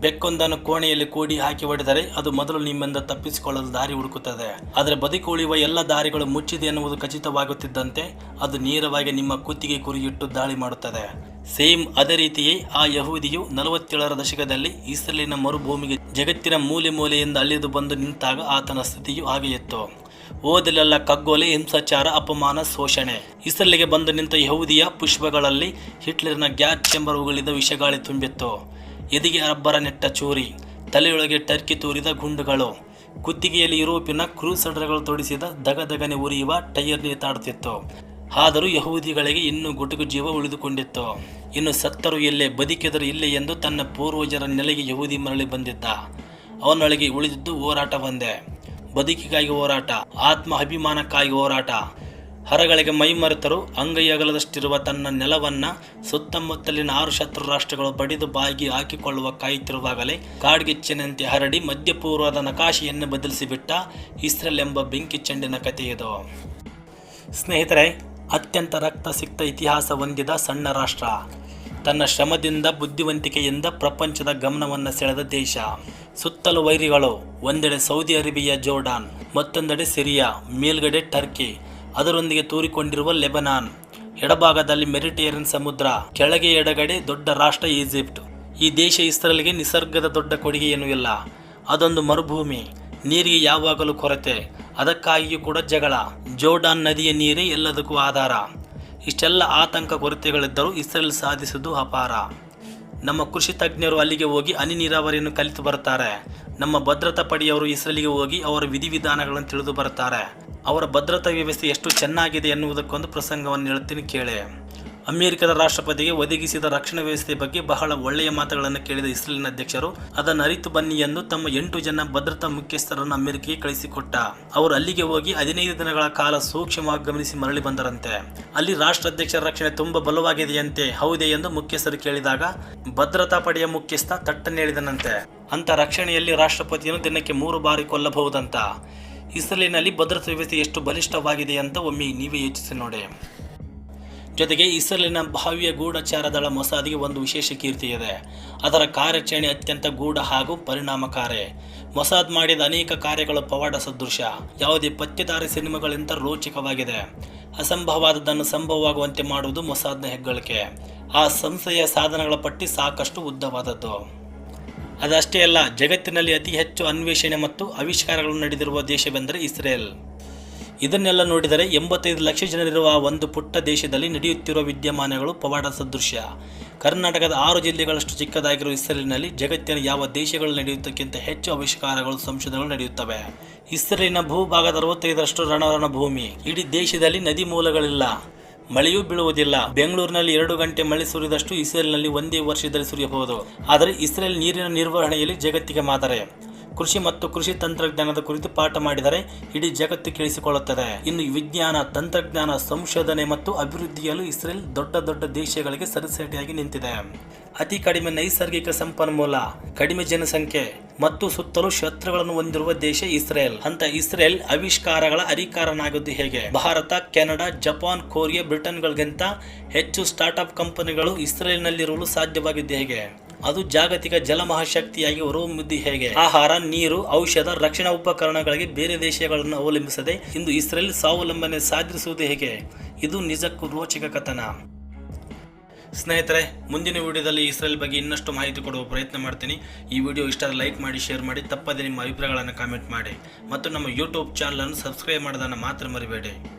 ಬೆಕ್ಕೊಂದನ್ನು ಕೋಣೆಯಲ್ಲಿ ಕೂಡಿ ಹಾಕಿ ಹೊಡೆದರೆ ಅದು ಮೊದಲು ನಿಮ್ಮಿಂದ ತಪ್ಪಿಸಿಕೊಳ್ಳಲು ದಾರಿ ಹುಡುಕುತ್ತದೆ. ಆದರೆ ಬದುಕುಳಿಯುವ ಎಲ್ಲ ದಾರಿಗಳು ಮುಚ್ಚಿದೆ ಎನ್ನುವುದು ಖಚಿತವಾಗುತ್ತಿದ್ದಂತೆ ಅದು ನೇರವಾಗಿ ನಿಮ್ಮ ಕುತ್ತಿಗೆ ಕುರಿಯಿಟ್ಟು ದಾಳಿ ಮಾಡುತ್ತದೆ. ಸೇಮ್ ಅದೇ ರೀತಿಯೇ ಆ ಯಹೂದಿಯು ನಲವತ್ತೇಳರ ದಶಕದಲ್ಲಿ ಇಸ್ರೇಲಿನ ಮರುಭೂಮಿಗೆ ಜಗತ್ತಿನ ಮೂಲೆ ಮೂಲೆಯಿಂದ ಅಲ್ಲಿದು ಬಂದು ನಿಂತಾಗ ಆತನ ಸ್ಥಿತಿಯು ಹಾಗೆ ಇತ್ತು. ಓದಲೆಲ್ಲ ಕಗ್ಗೋಲೆ, ಹಿಂಸಾಚಾರ, ಅಪಮಾನ, ಶೋಷಣೆ. ಇಸ್ರೇಲಿಗೆ ಬಂದು ನಿಂತ ಯಹೂದಿಯ ಪುಷ್ಪಗಳಲ್ಲಿ ಹಿಟ್ಲರ್ನ ಗ್ಯಾಸ್ ಚೆಂಬರ್ ಉಗುಳಿದ ವಿಷಗಾಳಿ ತುಂಬಿತ್ತು. ಎದಿಗೆ ರಬ್ಬರ ನೆಟ್ಟ ಚೂರಿ, ತಲೆಯೊಳಗೆ ಟರ್ಕಿ ತೂರಿದ ಗುಂಡುಗಳು, ಕುತ್ತಿಗೆಯಲ್ಲಿ ಯುರೋಪಿನ ಕ್ರೂಸಡರ್ಗಳು ತೊಡಿಸಿದ ದಗದಗನೆ ಉರಿಯುವ ಟೈರ್ ನೇತಾಡುತ್ತಿತ್ತು. ಆದರೂ ಯಹೂದಿಗಳಿಗೆ ಇನ್ನೂ ಗುಟುಕು ಜೀವ ಉಳಿದುಕೊಂಡಿತ್ತು. ಇನ್ನು ಸತ್ತರು ಎಲ್ಲೇ, ಬದುಕಿದರು ಇಲ್ಲೇ ಎಂದು ತನ್ನ ಪೂರ್ವಜರ ನೆಲೆಗೆ ಯಹೂದಿ ಮರಳಿ ಬಂದಿದ್ದ. ಅವನೊಳಗೆ ಉಳಿದಿದ್ದು ಹೋರಾಟ ಒಂದೇ, ಬದುಕಿಗಾಗಿ ಹೋರಾಟ ಆತ್ಮ ಅಭಿಮಾನಕ್ಕಾಗಿ ಹೋರಾಟ ಹರಗಳಿಗೆ ಮೈಮರೆತರು ಅಂಗೈ ಅಗಲದಷ್ಟಿರುವ ತನ್ನ ನೆಲವನ್ನ ಸುತ್ತಮುತ್ತಲಿನ ಆರು ಶತ್ರು ರಾಷ್ಟ್ರಗಳು ಬಡಿದು ಬಾಗಿ ಹಾಕಿಕೊಳ್ಳುವ ಕಾಯುತ್ತಿರುವಾಗಲೇ ಕಾಡ್ಗಿಚ್ಚಿನಂತೆ ಹರಡಿ ಮಧ್ಯಪೂರ್ವದ ನಕಾಶೆಯನ್ನು ಬದಲಿಸಿಬಿಟ್ಟ ಇಸ್ರೇಲ್ ಎಂಬ ಬೆಂಕಿ ಚೆಂಡಿನ ಕಥೆಯಿದು ಸ್ನೇಹಿತರೆ, ಅತ್ಯಂತ ರಕ್ತಸಿಕ್ತ ಇತಿಹಾಸ ಹೊಂದಿದ ಸಣ್ಣ ರಾಷ್ಟ್ರ. ತನ್ನ ಶ್ರಮದಿಂದ, ಬುದ್ಧಿವಂತಿಕೆಯಿಂದ ಪ್ರಪಂಚದ ಗಮನವನ್ನು ಸೆಳೆದ ದೇಶ. ಸುತ್ತಲೂ ವೈರಿಗಳು, ಒಂದೆಡೆ ಸೌದಿ ಅರೇಬಿಯಾ, ಜೋರ್ಡಾನ್, ಮತ್ತೊಂದೆಡೆ ಸಿರಿಯಾ, ಮೇಲ್ಗಡೆ ಟರ್ಕಿ ಅದರೊಂದಿಗೆ ತೂರಿಕೊಂಡಿರುವ ಲೆಬನಾನ್, ಎಡಭಾಗದಲ್ಲಿ ಮೆರಿಟೇರಿಯನ್ ಸಮುದ್ರ, ಕೆಳಗೆ ಎಡಗಡೆ ದೊಡ್ಡ ರಾಷ್ಟ್ರ ಈಜಿಪ್ಟ್. ಈ ದೇಶ ಇಸ್ರೇಲ್ಗೆ ನಿಸರ್ಗದ ದೊಡ್ಡ ಕೊಡುಗೆ ಏನೂ ಇಲ್ಲ. ಅದೊಂದು ಮರುಭೂಮಿ. ನೀರಿಗೆ ಯಾವಾಗಲೂ ಕೊರತೆ. ಅದಕ್ಕಾಗಿಯೂ ಕೂಡ ಜಗಳ. ಜೋರ್ಡಾನ್ ನದಿಯ ನೀರೇ ಎಲ್ಲದಕ್ಕೂ ಆಧಾರ. ಇಷ್ಟೆಲ್ಲ ಆತಂಕ ಕೊರತೆಗಳಿದ್ದರೂ ಇಸ್ರೇಲ್ ಸಾಧಿಸುವುದು ಅಪಾರ. ನಮ್ಮ ಕೃಷಿ ತಜ್ಞರು ಅಲ್ಲಿಗೆ ಹೋಗಿ ಹನಿ ನೀರಾವರಿಯನ್ನು ಕಲಿತು ಬರ್ತಾರೆ ನಮ್ಮ ಭದ್ರತಾ ಪಡೆಯವರು ಇಸ್ರೇಲಿಗೆ ಹೋಗಿ ಅವರ ವಿಧಿವಿಧಾನಗಳನ್ನು ತಿಳಿದು ಬರುತ್ತಾರೆ. ಅವರ ಭದ್ರತಾ ವ್ಯವಸ್ಥೆ ಎಷ್ಟು ಚೆನ್ನಾಗಿದೆ ಎನ್ನುವುದಕ್ಕೊಂದು ಪ್ರಸಂಗವನ್ನು ಹೇಳ್ತೀನಿ ಕೇಳಿ. ಅಮೆರಿಕದ ರಾಷ್ಟ್ರಪತಿಗೆ ಒದಗಿಸಿದ ರಕ್ಷಣಾ ವ್ಯವಸ್ಥೆ ಬಗ್ಗೆ ಬಹಳ ಒಳ್ಳೆಯ ಮಾತುಗಳನ್ನು ಕೇಳಿದ ಇಸ್ರೇಲಿನ ಅಧ್ಯಕ್ಷರು, ಅದನ್ನು ಅರಿತು ಬನ್ನಿ ಎಂದು ತಮ್ಮ ಎಂಟು ಜನ ಭದ್ರತಾ ಮುಖ್ಯಸ್ಥರನ್ನು ಅಮೆರಿಕೆಗೆ ಕಳಿಸಿಕೊಟ್ಟ. ಅವರು ಅಲ್ಲಿಗೆ ಹೋಗಿ ಹದಿನೈದು ದಿನಗಳ ಕಾಲ ಸೂಕ್ಷ್ಮವಾಗಿ ಗಮನಿಸಿ ಮರಳಿ ಬಂದರಂತೆ. ಅಲ್ಲಿ ರಾಷ್ಟ್ರಾಧ್ಯಕ್ಷರ ರಕ್ಷಣೆ ತುಂಬಾ ಬಲವಾಗಿದೆಯಂತೆ, ಹೌದೆ ಎಂದು ಮುಖ್ಯಸ್ಥರು ಕೇಳಿದಾಗ, ಭದ್ರತಾ ಪಡೆಯ ಮುಖ್ಯಸ್ಥ ತಟ್ಟನೆ ಹೇಳಿದನಂತೆ ಅಂತ ರಕ್ಷಣೆಯಲ್ಲಿ ರಾಷ್ಟ್ರಪತಿಯನ್ನು ದಿನಕ್ಕೆ ಮೂರು ಬಾರಿ ಕೊಲ್ಲಬಹುದಂತ. ಇಸ್ರೇಲಿನಲ್ಲಿ ಭದ್ರತಾ ವ್ಯವಸ್ಥೆ ಎಷ್ಟು ಬಲಿಷ್ಠವಾಗಿದೆ ಅಂತ ಒಮ್ಮೆ ನೀವೇ ಯೋಚಿಸಿ ನೋಡಿ. ಜೊತೆಗೆ ಇಸ್ರೇಲಿನ ಭಾವ್ಯ ಗೂಢಚಾರ ದಳ ಮೊಸಾದಿಗೆ ಒಂದು ವಿಶೇಷ ಕೀರ್ತಿ ಇದೆ. ಅದರ ಕಾರ್ಯಾಚರಣೆ ಅತ್ಯಂತ ಗೂಢ ಹಾಗೂ ಪರಿಣಾಮಕಾರಿ. ಮೊಸಾದ್ ಮಾಡಿದ ಅನೇಕ ಕಾರ್ಯಗಳು ಪವಾಡ ಸದೃಶ. ಯಾವುದೇ ಪತ್ತೆದಾರಿ ಸಿನಿಮಾಗಳಿಂದ ರೋಚಕವಾಗಿದೆ. ಅಸಂಭವವಾದದ್ದನ್ನು ಸಂಭವವಾಗುವಂತೆ ಮಾಡುವುದು ಮೊಸಾದ್ನ ಹೆಗ್ಗಳಿಕೆ. ಆ ಸಂಸ್ಥೆಯ ಸಾಧನಗಳ ಪಟ್ಟಿ ಸಾಕಷ್ಟು ಉದ್ದವಾದದ್ದು. ಅದಷ್ಟೇ ಅಲ್ಲ, ಜಗತ್ತಿನಲ್ಲಿ ಅತಿ ಹೆಚ್ಚು ಅನ್ವೇಷಣೆ ಮತ್ತು ಆವಿಷ್ಕಾರಗಳು ನಡೆದಿರುವ ದೇಶವೆಂದರೆ ಇಸ್ರೇಲ್. ಇದನ್ನೆಲ್ಲ ನೋಡಿದರೆ ಎಂಬತ್ತೈದು ಲಕ್ಷ ಜನರಿರುವ ಒಂದು ಪುಟ್ಟ ದೇಶದಲ್ಲಿ ನಡೆಯುತ್ತಿರುವ ವಿದ್ಯಮಾನಗಳು ಪವಾಡ ಸದೃಶ್ಯ. ಕರ್ನಾಟಕದ ಆರು ಜಿಲ್ಲೆಗಳಷ್ಟು ಚಿಕ್ಕದಾಗಿರುವ ಇಸ್ರೇಲಿನಲ್ಲಿ ಜಗತ್ತಿನ ಯಾವ ದೇಶಗಳು ನಡೆಯುತ್ತಕ್ಕಿಂತ ಹೆಚ್ಚು ಆವಿಷ್ಕಾರಗಳು, ಸಂಶೋಧನೆಗಳು ನಡೆಯುತ್ತವೆ? ಇಸ್ರೇಲಿನ ಭೂಭಾಗದ ಅರವತ್ತೈದರಷ್ಟು ರಣರಣ ಭೂಮಿ. ಇಡೀ ದೇಶದಲ್ಲಿ ನದಿ ಮೂಲಗಳಿಲ್ಲ, ಮಳೆಯೂ ಬೀಳುವುದಿಲ್ಲ. ಬೆಂಗಳೂರಿನಲ್ಲಿ ಎರಡು ಗಂಟೆ ಮಳೆ ಸುರಿದಷ್ಟು ಇಸ್ರೇಲ್ನಲ್ಲಿ ಒಂದೇ ವರ್ಷದಲ್ಲಿ ಸುರಿಯಬಹುದು. ಆದರೆ ಇಸ್ರೇಲ್ ನೀರಿನ ನಿರ್ವಹಣೆಯಲ್ಲಿ ಜಗತ್ತಿಗೆ ಮಾದರಿ. ಕೃಷಿ ಮತ್ತು ಕೃಷಿ ತಂತ್ರಜ್ಞಾನದ ಕುರಿತು ಪಾಠ ಮಾಡಿದರೆ ಇಡೀ ಜಗತ್ತು ಕೇಳಿಸಿಕೊಳ್ಳುತ್ತದೆ. ಇನ್ನು ವಿಜ್ಞಾನ, ತಂತ್ರಜ್ಞಾನ, ಸಂಶೋಧನೆ ಮತ್ತು ಅಭಿವೃದ್ಧಿಯಲ್ಲೂ ಇಸ್ರೇಲ್ ದೊಡ್ಡ ದೊಡ್ಡ ದೇಶಗಳಿಗೆ ಸರಿಸಾಟಿಯಾಗಿ ನಿಂತಿದೆ. ಅತಿ ಕಡಿಮೆ ನೈಸರ್ಗಿಕ ಸಂಪನ್ಮೂಲ, ಕಡಿಮೆ ಜನಸಂಖ್ಯೆ ಮತ್ತು ಸುತ್ತಲೂ ಶತ್ರುಗಳನ್ನು ಹೊಂದಿರುವ ದೇಶ ಇಸ್ರೇಲ್. ಅಂತ ಇಸ್ರೇಲ್ ಆವಿಷ್ಕಾರಗಳ ಅಧಿಕಾರನಾಗಿದ್ದು ಹೇಗೆ? ಭಾರತ, ಕೆನಡಾ, ಜಪಾನ್, ಕೊರಿಯಾ, ಬ್ರಿಟನ್ಗಳಿಗಿಂತ ಹೆಚ್ಚು ಸ್ಟಾರ್ಟ್ಅಪ್ ಕಂಪನಿಗಳು ಇಸ್ರೇಲ್ನಲ್ಲಿರಲು ಸಾಧ್ಯವಾಗಿದ್ದು ಹೇಗೆ? ಅದು ಜಾಗತಿಕ ಜಲಮಹಾಶಕ್ತಿಯಾಗಿ ಹೊರಹೊಮ್ಮಿದ್ದು ಹೇಗೆ? ಆಹಾರ, ನೀರು, ಔಷಧ, ರಕ್ಷಣಾ ಉಪಕರಣಗಳಿಗೆ ಬೇರೆ ದೇಶಗಳನ್ನು ಅವಲಂಬಿಸದೆ ಇಂದು ಇಸ್ರೇಲ್ ಸ್ವಾವಲಂಬನೆ ಸಾಧಿಸುವುದು ಹೇಗೆ? ಇದು ನಿಜಕ್ಕೂ ರೋಚಕ ಕಥನ. ಸ್ನೇಹಿತರೆ, ಮುಂದಿನ ವಿಡಿಯೋದಲ್ಲಿ ಇಸ್ರೇಲ್ ಬಗ್ಗೆ ಇನ್ನಷ್ಟು ಮಾಹಿತಿ ಕೊಡುವ ಪ್ರಯತ್ನ ಮಾಡ್ತೀನಿ. ಈ ವಿಡಿಯೋ ಇಷ್ಟ ಲೈಕ್ ಮಾಡಿ, ಶೇರ್ ಮಾಡಿ, ತಪ್ಪದೆ ನಿಮ್ಮ ಅಭಿಪ್ರಾಯಗಳನ್ನು ಕಾಮೆಂಟ್ ಮಾಡಿ. ಮತ್ತು ನಮ್ಮ ಯೂಟ್ಯೂಬ್ ಚಾನಲನ್ನು ಸಬ್ಸ್ಕ್ರೈಬ್ ಮಾಡೋದನ್ನು ಮಾತ್ರ ಮರಿಬೇಡಿ.